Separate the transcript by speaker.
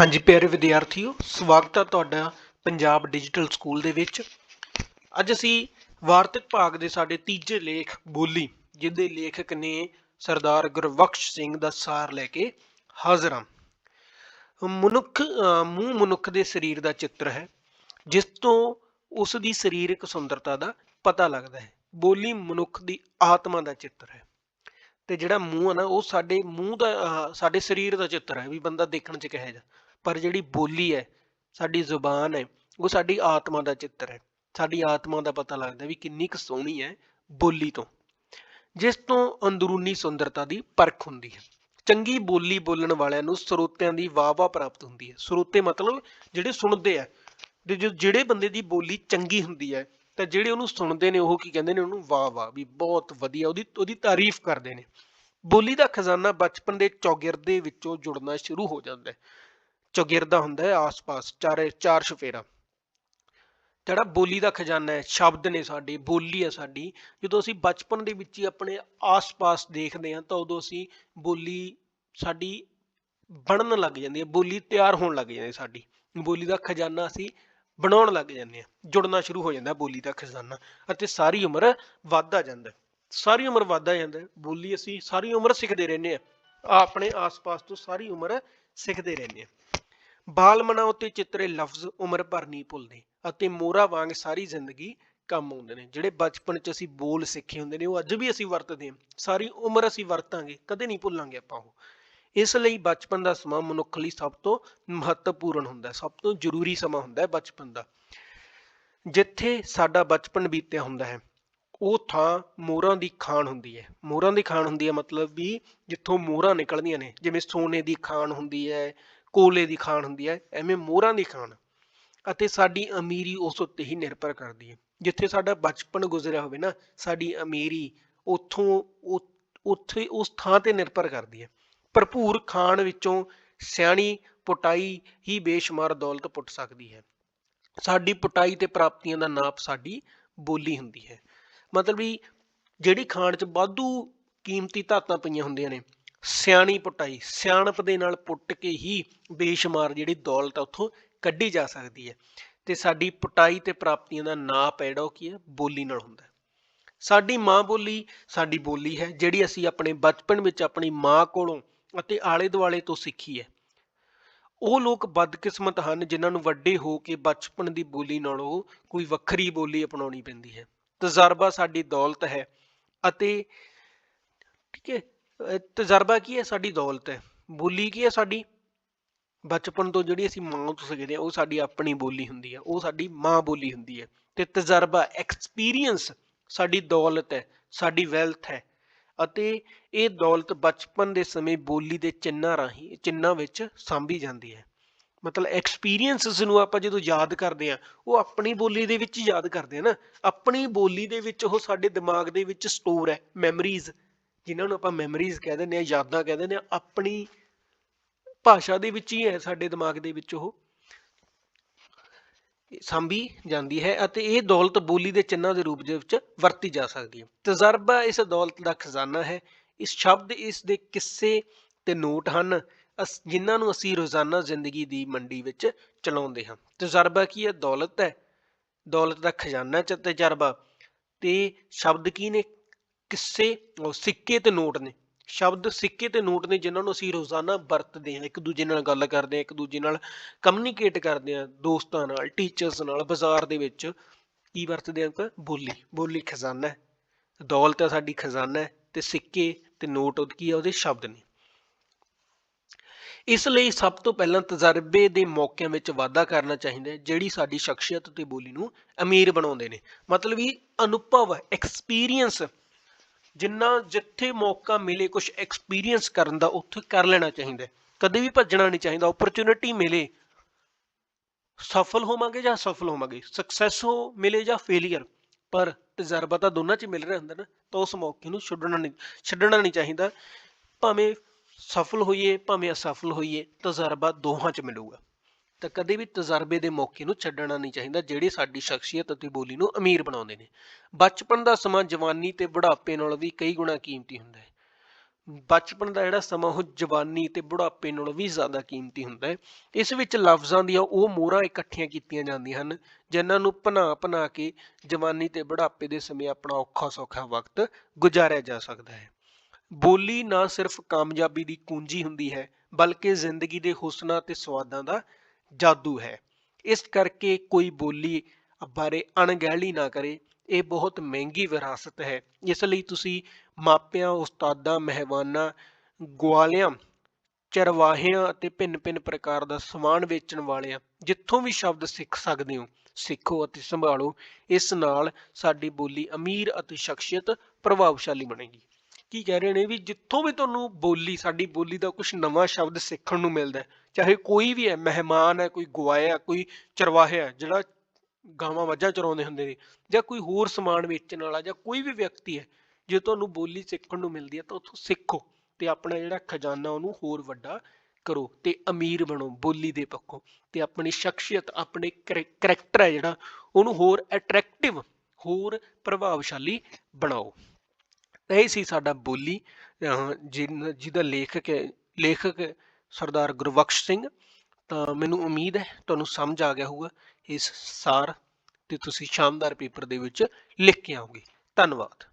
Speaker 1: ਹਾਂਜੀ, ਪਿਆਰੇ ਵਿਦਿਆਰਥੀਓ, ਸਵਾਗਤ ਹੈ ਤੁਹਾਡਾ ਪੰਜਾਬ ਡਿਜੀਟਲ ਸਕੂਲ ਦੇ ਵਿੱਚ। ਅੱਜ ਅਸੀਂ ਵਾਰਤਕ ਭਾਗ ਦੇ ਸਾਡੇ ਤੀਜੇ ਲੇਖ, ਬੋਲੀ, ਜਿਹਦੇ ਲੇਖਕ ਨੇ ਸਰਦਾਰ ਗੁਰਬਖਸ਼ ਸਿੰਘ ਦਾ ਸਾਰ ਲੈ ਕੇ ਹਾਜ਼ਰ ਹਾਂ। ਮਨੁੱਖ, ਅਹ ਮੂੰਹ ਮਨੁੱਖ ਦੇ ਸਰੀਰ ਦਾ ਚਿੱਤਰ ਹੈ, ਜਿਸ ਤੋਂ ਉਸ ਦੀ ਸਰੀਰਕ ਸੁੰਦਰਤਾ ਦਾ ਪਤਾ ਲੱਗਦਾ ਹੈ। ਬੋਲੀ ਮਨੁੱਖ ਦੀ ਆਤਮਾ ਦਾ ਚਿੱਤਰ ਹੈ। ਤੇ ਜਿਹੜਾ ਮੂੰਹ ਹੈ ਨਾ, ਉਹ ਸਾਡੇ ਮੂੰਹ ਦਾ ਸਾਡੇ ਸਰੀਰ ਦਾ ਚਿੱਤਰ ਹੈ, ਵੀ ਬੰਦਾ ਦੇਖਣ 'ਚ ਕਿਹੋ ਜਿਹਾ। ਪਰ ਜਿਹੜੀ ਬੋਲੀ ਹੈ, ਸਾਡੀ ਜ਼ੁਬਾਨ ਹੈ, ਉਹ ਸਾਡੀ ਆਤਮਾ ਦਾ ਚਿੱਤਰ ਹੈ। ਸਾਡੀ ਆਤਮਾ ਦਾ ਪਤਾ ਲੱਗਦਾ ਵੀ ਕਿੰਨੀ ਕੁ ਸੋਹਣੀ ਹੈ ਬੋਲੀ ਤੋਂ। ਜਿਸ ਤੋਂ ਅੰਦਰੂਨੀ ਸੁੰਦਰਤਾ ਦੀ ਪਰਖ ਹੁੰਦੀ ਹੈ। ਚੰਗੀ ਬੋਲੀ ਬੋਲਣ ਵਾਲਿਆਂ ਨੂੰ ਸਰੋਤਿਆਂ ਦੀ ਵਾਹ-ਵਾਹ ਪ੍ਰਾਪਤ ਹੁੰਦੀ ਹੈ। ਸਰੋਤੇ ਮਤਲਬ ਜਿਹੜੇ ਸੁਣਦੇ ਆ, ਤੇ ਜੋ ਜਿਹੜੇ ਬੰਦੇ ਦੀ ਬੋਲੀ ਚੰਗੀ ਹੁੰਦੀ ਹੈ, ਤਾਂ ਜਿਹੜੇ ਉਹਨੂੰ ਸੁਣਦੇ ਨੇ, ਉਹ ਕੀ ਕਹਿੰਦੇ ਨੇ, ਉਹਨੂੰ ਵਾਹ-ਵਾਹ ਵੀ ਬਹੁਤ ਵਧੀਆ ਉਹਦੀ ਉਹਦੀ ਤਾਰੀਫ ਕਰਦੇ ਨੇ। ਬੋਲੀ ਦਾ ਖਜ਼ਾਨਾ ਬਚਪਨ ਦੇ ਚੌਗਿਰਦੇ ਵਿੱਚੋਂ ਜੁੜਨਾ ਸ਼ੁਰੂ ਹੋ ਜਾਂਦਾ ਹੈ। ਚੌਗਿਰਦਾ ਹੁੰਦਾ ਹੈ ਆਸ-ਪਾਸ, ਚਾਰੇ, ਚਾਰ ਚੁਫੇਰਾ ਜਿਹੜਾ ਬੋਲੀ ਦਾ ਖਜ਼ਾਨਾ ਹੈ, ਸ਼ਬਦ ਨੇ ਸਾਡੇ, ਬੋਲੀ ਹੈ ਸਾਡੀ। ਜਦੋਂ ਅਸੀਂ ਬਚਪਨ ਦੇ ਵਿੱਚ ਹੀ ਆਪਣੇ ਆਸ-ਪਾਸ ਦੇਖਦੇ ਹਾਂ, ਤਾਂ ਉਦੋਂ ਅਸੀਂ ਬੋਲੀ ਸਾਡੀ ਬਣਨ ਲੱਗ ਜਾਂਦੀ ਹੈ, ਬੋਲੀ ਤਿਆਰ ਹੋਣ ਲੱਗ ਜਾਂਦੀ ਹੈ ਸਾਡੀ। ਬੋਲੀ ਦਾ ਖਜ਼ਾਨਾ ਅਸੀਂ ਬਣਾਉਣ ਲੱਗ ਜਾਂਦੇ ਹਾਂ, ਜੁੜਨਾ ਸ਼ੁਰੂ ਹੋ ਜਾਂਦਾ ਬੋਲੀ ਦਾ ਖਜ਼ਾਨਾ, ਅਤੇ ਸਾਰੀ ਉਮਰ ਵੱਧਦਾ ਜਾਂਦਾ ਸਾਰੀ ਉਮਰ ਵੱਧਦਾ ਜਾਂਦਾ ਬੋਲੀ ਅਸੀਂ ਸਾਰੀ ਉਮਰ ਸਿੱਖਦੇ ਰਹਿੰਦੇ ਹਾਂ। ਆਪਣੇ ਆਸ-ਪਾਸ ਤੋਂ ਸਾਰੀ ਉਮਰ ਸਿੱਖਦੇ ਰਹਿੰਦੇ ਹਾਂ। ਬਾਲ ਮਨਾ ਉਤੇ ਚਿੱਤਰੇ ਲਫ਼ਜ਼ ਉਮਰ ਭਰ ਨਹੀਂ ਭੁੱਲਦੇ ਅਤੇ ਮੋਹਰਾ ਵਾਂਗ ਸਾਰੀ ਜ਼ਿੰਦਗੀ ਕੰਮ ਆਉਂਦੇ ਨੇ। ਜਿਹੜੇ ਬਚਪਨ 'ਚ ਅਸੀਂ ਬੋਲ ਸਿੱਖੇ ਹੁੰਦੇ ਨੇ, ਉਹ ਅੱਜ ਵੀ ਅਸੀਂ ਵਰਤਦੇ ਹਾਂ। ਸਾਰੀ ਉਮਰ ਅਸੀਂ ਵਰਤਾਂਗੇ, ਕਦੇ ਨਹੀਂ ਭੁੱਲਾਂਗੇ ਆਪਾਂ ਉਹ। ਇਸ ਲਈ ਬਚਪਨ ਦਾ ਸਮਾਂ ਮਨੁੱਖ ਲਈ ਸਭ ਤੋਂ ਮਹੱਤਵਪੂਰਨ ਹੁੰਦਾ ਹੈ ਸਭ ਤੋਂ ਜ਼ਰੂਰੀ ਸਮਾਂ ਹੁੰਦਾ ਹੈ ਬਚਪਨ ਦਾ। ਜਿੱਥੇ ਸਾਡਾ ਬਚਪਨ ਬੀਤਿਆ ਹੁੰਦਾ ਹੈ, ਉਹ ਥਾਂ ਮੋਹਰਾਂ ਦੀ ਖਾਣ ਹੁੰਦੀ ਹੈ। ਮੋਹਰਾਂ ਦੀ ਖਾਣ ਹੁੰਦੀ ਹੈ ਮਤਲਬ ਵੀ ਜਿੱਥੋਂ ਮੋਹਰਾਂ ਨਿਕਲਦੀਆਂ ਨੇ, ਜਿਵੇਂ ਸੋਨੇ ਦੀ ਖਾਣ ਹੁੰਦੀ ਹੈ ਕੋਲੇ ਦੀ ਖਾਣ ਹੁੰਦੀ ਹੈ, ਐਵੇਂ ਮੋਹਰਾਂ ਦੀ ਖਾਣ ਅਤੇ ਸਾਡੀ ਅਮੀਰੀ ਉਸ ਉੱਤੇ ਹੀ ਨਿਰਭਰ ਕਰਦੀ ਹੈ। ਜਿੱਥੇ ਸਾਡਾ ਬਚਪਨ ਗੁਜ਼ਰਿਆ ਹੋਵੇ ਨਾ, ਸਾਡੀ ਅਮੀਰੀ ਉੱਥੋਂ ਉੱਥੇ ਉਸ ਥਾਂ ਤੇ ਨਿਰਭਰ ਕਰਦੀ ਹੈ। ਭਰਪੂਰ ਖਾਣ ਵਿੱਚੋਂ ਸਿਆਣੀ ਪੁਟਾਈ ਹੀ ਬੇਸ਼ੁਮਾਰ ਦੌਲਤ ਪੁੱਟ ਸਕਦੀ ਹੈ। ਸਾਡੀ ਪੁਟਾਈ ਤੇ ਪ੍ਰਾਪਤੀਆਂ ਦਾ ਨਾਪ ਸਾਡੀ ਬੋਲੀ ਹੁੰਦੀ ਹੈ। ਮਤਲਬ ਵੀ ਜਿਹੜੀ ਖਾਣ 'ਚ ਵਾਧੂ ਕੀਮਤੀ ਧਾਤਾਂ ਪਈਆਂ ਹੁੰਦੀਆਂ ਨੇ ਸਿਆਣੀ ਪੁਟਾਈ, ਸਿਆਣਪ ਦੇ ਨਾਲ ਪੁੱਟ ਕੇ ਹੀ ਬੇਸ਼ੁਮਾਰ ਜਿਹੜੀ ਦੌਲਤ ਆ ਉੱਥੋਂ ਕੱਢੀ ਜਾ ਸਕਦੀ ਹੈ। ਤੇ ਸਾਡੀ ਪੁਟਾਈ ਤੇ ਪ੍ਰਾਪਤੀਆਂ ਦਾ ਨਾਪ ਹੈ ਜਿਹੜਾ ਉਹ ਕੀ ਹੈ? ਬੋਲੀ ਨਾਲ ਹੁੰਦਾ ਹੈ। ਸਾਡੀ ਮਾਂ ਬੋਲੀ ਸਾਡੀ ਬੋਲੀ ਹੈ, ਜਿਹੜੀ ਅਸੀਂ ਆਪਣੇ ਬਚਪਨ ਵਿੱਚ ਆਪਣੀ ਮਾਂ ਕੋਲੋਂ ਅਤੇ ਆਲੇ ਦੁਆਲੇ ਤੋਂ ਸਿੱਖੀ ਹੈ। ਉਹ ਲੋਕ ਬਦਕਿਸਮਤ ਹਨ, ਜਿਨ੍ਹਾਂ ਨੂੰ ਵੱਡੇ ਹੋ ਕੇ ਬਚਪਨ ਦੀ ਬੋਲੀ ਨਾਲੋਂ ਕੋਈ ਵੱਖਰੀ ਬੋਲੀ ਅਪਣਾਉਣੀ ਪੈਂਦੀ ਹੈ। ਤਜਰਬਾ ਸਾਡੀ ਦੌਲਤ ਹੈ ਅਤੇ ਠੀਕ ਹੈ ਤਜਰਬਾ ਕੀ ਹੈ ਸਾਡੀ ਦੌਲਤ ਹੈ? ਬੋਲੀ ਕੀ ਹੈ ਸਾਡੀ? ਬਚਪਨ ਤੋਂ ਜਿਹੜੀ ਅਸੀਂ ਮਾਂ ਤੋਂ ਸਿੱਖਦੇ ਹਾਂ, ਉਹ ਸਾਡੀ ਆਪਣੀ ਬੋਲੀ ਹੁੰਦੀ ਹੈ, ਉਹ ਸਾਡੀ ਮਾਂ ਬੋਲੀ ਹੁੰਦੀ ਹੈ। ਤੇ ਤਜਰਬਾ ਐਕਸਪੀਰੀਅੰਸ ਸਾਡੀ ਦੌਲਤ ਹੈ, ਸਾਡੀ ਵੈਲਥ ਹੈ। ਅਤੇ ਇਹ ਦੌਲਤ ਬਚਪਨ ਦੇ ਸਮੇਂ ਬੋਲੀ ਦੇ ਚਿੰਨਾਂ ਰਾਹੀਂ ਚਿੰਨਾਂ ਵਿੱਚ ਸਾਂਭੀ ਜਾਂਦੀ ਹੈ। ਮਤਲਬ ਐਕਸਪੀਰੀਅੰਸਸ ਨੂੰ ਆਪਾਂ ਜਦੋਂ ਯਾਦ ਕਰਦੇ ਆ ਉਹ ਆਪਣੀ ਬੋਲੀ ਦੇ ਵਿੱਚ ਹੀ ਯਾਦ ਕਰਦੇ ਆ ਨਾ। ਆਪਣੀ ਬੋਲੀ ਦੇ ਵਿੱਚ ਉਹ ਸਾਡੇ ਦਿਮਾਗ ਦੇ ਵਿੱਚ ਸਟੋਰ ਹੈ ਮੈਮਰੀਜ਼ ਜਿਨ੍ਹਾਂ ਨੂੰ ਆਪਾਂ ਮੈਮਰੀਜ਼ ਕਹਿ ਦਿੰਦੇ ਆ ਯਾਦਾਂ ਕਹਿ ਦਿੰਦੇ ਆ ਆਪਣੀ ਭਾਸ਼ਾ ਦੇ ਵਿੱਚ ਹੀ ਹੈ ਸਾਡੇ ਦਿਮਾਗ ਦੇ ਵਿੱਚ ਉਹ। ਸਾਂਭੀ ਜਾਂਦੀ ਹੈ ਅਤੇ ਇਹ ਦੌਲਤ ਬੋਲੀ ਦੇ ਚਿੰਨ੍ਹਾਂ ਦੇ ਰੂਪ ਦੇ ਵਿੱਚ ਵਰਤੀ ਜਾ ਸਕਦੀ ਹੈ। ਤਜਰਬਾ ਇਸ ਦੌਲਤ ਦਾ ਖਜ਼ਾਨਾ ਹੈ। ਇਸ ਸ਼ਬਦ, ਇਸ ਦੇ ਕਿੱਸੇ ਤੇ ਨੋਟ ਹਨ, ਅਸ- ਜਿਨ੍ਹਾਂ ਨੂੰ ਅਸੀਂ ਰੋਜ਼ਾਨਾ ਜ਼ਿੰਦਗੀ ਦੀ ਮੰਡੀ ਵਿੱਚ ਚਲਾਉਂਦੇ ਹਾਂ। ਤਜਰਬਾ ਕੀ ਹੈ? ਦੌਲਤ ਹੈ। ਦੌਲਤ ਦਾ ਖਜ਼ਾਨਾ ਚ ਤਜਰਬਾ। ਤੇ ਸ਼ਬਦ ਕੀ ਨੇ? ਕਿੱਸੇ ਸਿੱਕੇ ਤੇ ਨੋਟ ਨੇ। ਸ਼ਬਦ ਸਿੱਕੇ ਤੇ ਨੋਟ ਨੇ ਜਿਨ੍ਹਾਂ ਨੂੰ ਅਸੀਂ ਰੋਜ਼ਾਨਾ ਵਰਤਦੇ ਹਾਂ। ਇੱਕ ਦੂਜੇ ਨਾਲ ਗੱਲ ਕਰਦੇ ਹਾਂ, ਇੱਕ ਦੂਜੇ ਨਾਲ ਕਮਿਊਨੀਕੇਟ ਕਰਦੇ ਹਾਂ, ਦੋਸਤਾਂ ਨਾਲ ਟੀਚਰਸ ਨਾਲ, ਬਾਜ਼ਾਰ ਦੇ ਵਿੱਚ ਕੀ ਵਰਤਦੇ ਹਾਂ ਬੋਲੀ ਬੋਲੀ ਖਜ਼ਾਨਾ ਹੈ। ਦੌਲਤ ਹੈ ਸਾਡੀ ਖਜ਼ਾਨਾ ਹੈ ਤੇ ਸਿੱਕੇ ਤੇ ਨੋਟ ਉਹ ਕੀ ਹੈ ਉਹਦੇ ਸ਼ਬਦ ਨੇ। ਇਸ ਲਈ ਸਭ ਤੋਂ ਪਹਿਲਾਂ ਤਜਰਬੇ ਦੇ ਮੌਕਿਆਂ ਵਿੱਚ ਵਾਧਾ ਕਰਨਾ ਚਾਹੀਦਾ ਹੈ, ਜਿਹੜੀ ਸਾਡੀ ਸ਼ਖਸੀਅਤ ਤੇ ਬੋਲੀ ਨੂੰ ਅਮੀਰ ਬਣਾਉਂਦੇ ਨੇ। ਮਤਲਬ ਵੀ ਅਨੁਭਵ ਐਕਸਪੀਰੀਅੰਸ ਜਿੰਨਾ ਜਿੱਥੇ ਮੌਕਾ ਮਿਲੇ ਕੁਝ ਐਕਸਪੀਰੀਅੰਸ ਕਰਨ ਦਾ, ਉੱਥੇ ਕਰ ਲੈਣਾ ਚਾਹੀਦਾ ਕਦੇ ਵੀ ਭੱਜਣਾ ਨਹੀਂ ਚਾਹੀਦਾ ਓਪਰਚੁਨਿਟੀ ਮਿਲੇ। ਸਫਲ ਹੋਵਾਂਗੇ ਜਾਂ ਸਫਲ ਹੋਵਾਂਗੇ ਸਕਸੈਸ ਹੋ ਮਿਲੇ ਜਾਂ ਫੇਲੀਅਰ ਪਰ ਤਜਰਬਾ ਤਾਂ ਦੋਨਾਂ 'ਚ ਮਿਲ ਰਿਹਾ ਹੁੰਦਾ ਨਾ, ਤਾਂ ਉਸ ਮੌਕੇ ਨੂੰ ਛੱਡਣਾ ਨਹੀਂ ਛੱਡਣਾ ਨਹੀਂ ਚਾਹੀਦਾ। ਭਾਵੇਂ ਸਫਲ ਹੋਈਏ, ਭਾਵੇਂ ਅਸਫਲ ਹੋਈਏ, ਤਜਰਬਾ ਦੋਹਾਂ 'ਚ ਮਿਲੂਗਾ। ਤਾਂ ਕਦੇ ਵੀ ਤਜਰਬੇ ਦੇ ਮੌਕੇ ਨੂੰ ਛੱਡਣਾ ਨਹੀਂ ਚਾਹੀਦਾ, ਜਿਹੜੇ ਸਾਡੀ ਸ਼ਖਸੀਅਤ ਅਤੇ ਬੋਲੀ ਨੂੰ ਅਮੀਰ ਬਣਾਉਂਦੇ ਨੇ। ਬਚਪਨ ਦਾ ਸਮਾਂ ਜਵਾਨੀ ਤੇ ਬੁਢਾਪੇ ਨਾਲੋਂ ਵੀ ਕਈ ਗੁਣਾ ਕੀਮਤੀ ਹੁੰਦਾ ਹੈ। ਬਚਪਨ ਦਾ ਜਿਹੜਾ ਸਮਾਂ, ਉਹ ਜਵਾਨੀ ਤੇ ਬੁਢਾਪੇ ਨਾਲੋਂ ਵੀ ਜ਼ਿਆਦਾ ਕੀਮਤੀ ਹੁੰਦਾ ਹੈ। ਇਸ ਵਿੱਚ ਲਫ਼ਜ਼ਾਂ ਦੀਆਂ ਉਹ ਮੋਹਰਾਂ ਇਕੱਠੀਆਂ ਕੀਤੀਆਂ ਜਾਂਦੀਆਂ ਹਨ, ਜਿਨ੍ਹਾਂ ਨੂੰ ਭਨਾ ਭਨਾ ਕੇ ਜਵਾਨੀ ਤੇ ਬੁਢਾਪੇ ਦੇ ਸਮੇਂ ਆਪਣਾ ਔਖਾ ਸੌਖਾ ਵਕਤ ਗੁਜ਼ਾਰਿਆ ਜਾ ਸਕਦਾ ਹੈ। ਬੋਲੀ ਨਾ ਸਿਰਫ ਕਾਮਯਾਬੀ ਦੀ ਕੁੰਜੀ ਹੁੰਦੀ ਹੈ, ਬਲਕਿ ਜ਼ਿੰਦਗੀ ਦੇ ਹੁਸਨਾਂ ਤੇ ਸਵਾਦਾਂ ਦਾ ਜਾਦੂ ਹੈ। ਇਸ ਕਰਕੇ ਕੋਈ ਬੋਲੀ ਬਾਰੇ ਅਣਗਹਿਲੀ ਨਾ ਕਰੇ। ਇਹ ਬਹੁਤ ਮਹਿੰਗੀ ਵਿਰਾਸਤ ਹੈ। ਇਸ ਲਈ ਤੁਸੀਂ ਮਾਪਿਆਂ, ਉਸਤਾਦਾਂ ਮਹਿਮਾਨਾਂ ਗਵਾਲਿਆਂ, ਚਰਵਾਹਿਆਂ ਅਤੇ ਭਿੰਨ-ਭਿੰਨ ਪ੍ਰਕਾਰ ਦਾ ਸਮਾਨ ਵੇਚਣ ਵਾਲਿਆਂ ਜਿੱਥੋਂ ਵੀ ਸ਼ਬਦ ਸਿੱਖ ਸਕਦੇ ਹੋ, ਸਿੱਖੋ ਅਤੇ ਸੰਭਾਲੋ। ਇਸ ਨਾਲ ਸਾਡੀ ਬੋਲੀ ਅਮੀਰ ਅਤੇ ਸ਼ਖਸੀਅਤ, ਪ੍ਰਭਾਵਸ਼ਾਲੀ ਬਣੇਗੀ। ਕੀ ਕਹਿ ਰਹੇ ਨੇ ਵੀ ਜਿੱਥੋਂ ਵੀ ਤੁਹਾਨੂੰ ਬੋਲੀ, ਸਾਡੀ ਬੋਲੀ ਦਾ ਕੁਝ ਨਵਾਂ ਸ਼ਬਦ ਸਿੱਖਣ ਨੂੰ ਮਿਲਦਾ ਹੈ, ਚਾਹੇ ਕੋਈ ਵੀ ਹੈ, ਮਹਿਮਾਨ ਹੈ, ਕੋਈ ਗਵਾਇਆ ਕੋਈ ਚਰਵਾਹਾ ਜਿਹੜਾ ਗਾਵਾਂ ਮੱਝਾਂ ਚਰਾਉਂਦੇ ਹੁੰਦੇ ਨੇ, ਜਾਂ ਕੋਈ ਹੋਰ ਸਮਾਨ ਵੇਚਣ ਵਾਲਾ, ਜਾਂ ਕੋਈ ਵੀ ਵਿਅਕਤੀ ਹੈ, ਜੇ ਤੁਹਾਨੂੰ ਬੋਲੀ ਸਿੱਖਣ ਨੂੰ ਮਿਲਦੀ ਹੈ ਤਾਂ ਉੱਥੋਂ ਸਿੱਖੋ ਤੇ ਆਪਣਾ ਜਿਹੜਾ ਖਜ਼ਾਨਾ ਉਹਨੂੰ ਹੋਰ ਵੱਡਾ ਕਰੋ ਤੇ ਅਮੀਰ ਬਣੋ, ਬੋਲੀ ਦੇ ਪੱਖੋਂ ਤੇ ਆਪਣੀ ਸ਼ਖਸੀਅਤ, ਆਪਣੇ ਕਰੈਕਟਰ ਹੈ ਜਿਹੜਾ, ਉਹਨੂੰ ਹੋਰ ਅਟਰੈਕਟਿਵ ਹੋਰ ਪ੍ਰਭਾਵਸ਼ਾਲੀ ਬਣਾਓ। ਇਹ ਸੀ ਸਾਡਾ ਬੋਲੀ, ਅਹ ਜਿਹਦਾ ਲੇਖਕ ਲੇਖਕ ਸਰਦਾਰ ਗੁਰਬਖਸ਼ ਸਿੰਘ। ਤਾਂ ਮੈਨੂੰ ਉਮੀਦ ਹੈ, ਤੁਹਾਨੂੰ ਸਮਝ ਆ ਗਿਆ ਹੋਊਗਾ, ਇਸ ਸਾਰ ਤੇ ਤੁਸੀਂ ਸ਼ਾਨਦਾਰ ਪੇਪਰ ਦੇ ਵਿੱਚ ਲਿਖ ਕੇ ਆਓਗੇ। ਧੰਨਵਾਦ।